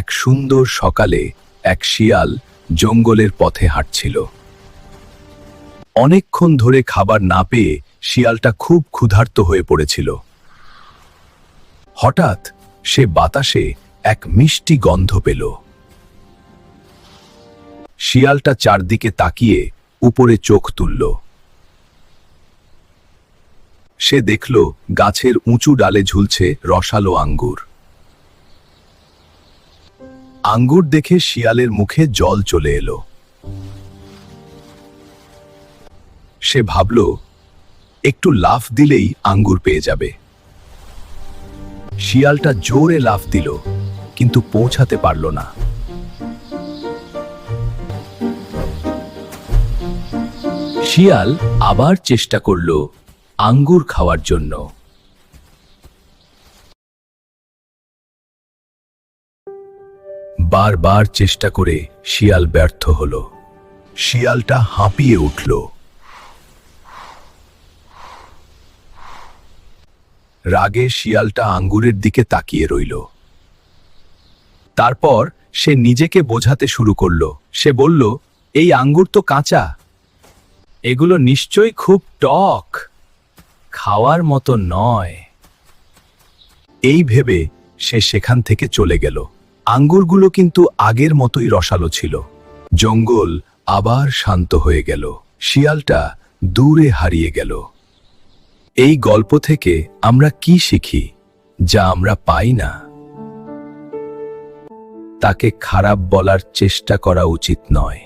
এক সুন্দর সকালে এক শিয়াল জঙ্গলের পথে হাঁটছিল। অনেকক্ষণ ধরে খাবার না পেয়ে শিয়ালটা খুব ক্ষুধার্ত হয়ে পড়েছিল। হঠাৎ সে বাতাসে এক মিষ্টি গন্ধ পেল। শিয়ালটা চারদিকে তাকিয়ে উপরে চোখ তুলল। সে দেখল গাছের উঁচু ডালে ঝুলছে রসালো আঙ্গুর। আঙ্গুর দেখে শিয়ালের মুখে জল চলে এলো। সে ভাবল, একটু লাফ দিলেই আঙ্গুর পেয়ে যাবে। শিয়ালটা জোরে লাফ দিল, কিন্তু পৌঁছাতে পারল না। শিয়াল আবার চেষ্টা করল আঙ্গুর খাওয়ার জন্য। বারবার চেষ্টা করে শিয়াল ব্যর্থ হল। শিয়ালটা হাঁপিয়ে উঠল। রাগে শিয়ালটা আঙ্গুরের দিকে তাকিয়ে রইল। তারপর সে নিজেকে বোঝাতে শুরু করল। সে বলল, এই আঙ্গুর তো কাঁচা। এগুলো নিশ্চয়ই খুব টক। খাওয়ার মতো নয়। এই ভেবে সে সেখান থেকে চলে গেল। আঙ্গুরগুলো কিন্তু আগের মতোই রসালো ছিল। জঙ্গল আবার শান্ত হয়ে গেল। শিয়ালটা দূরে হারিয়ে গেল। এই গল্প থেকে আমরা কি শিখি, যা আমরা পাই না? তাকে খারাপ বলার চেষ্টা করা উচিত নয়।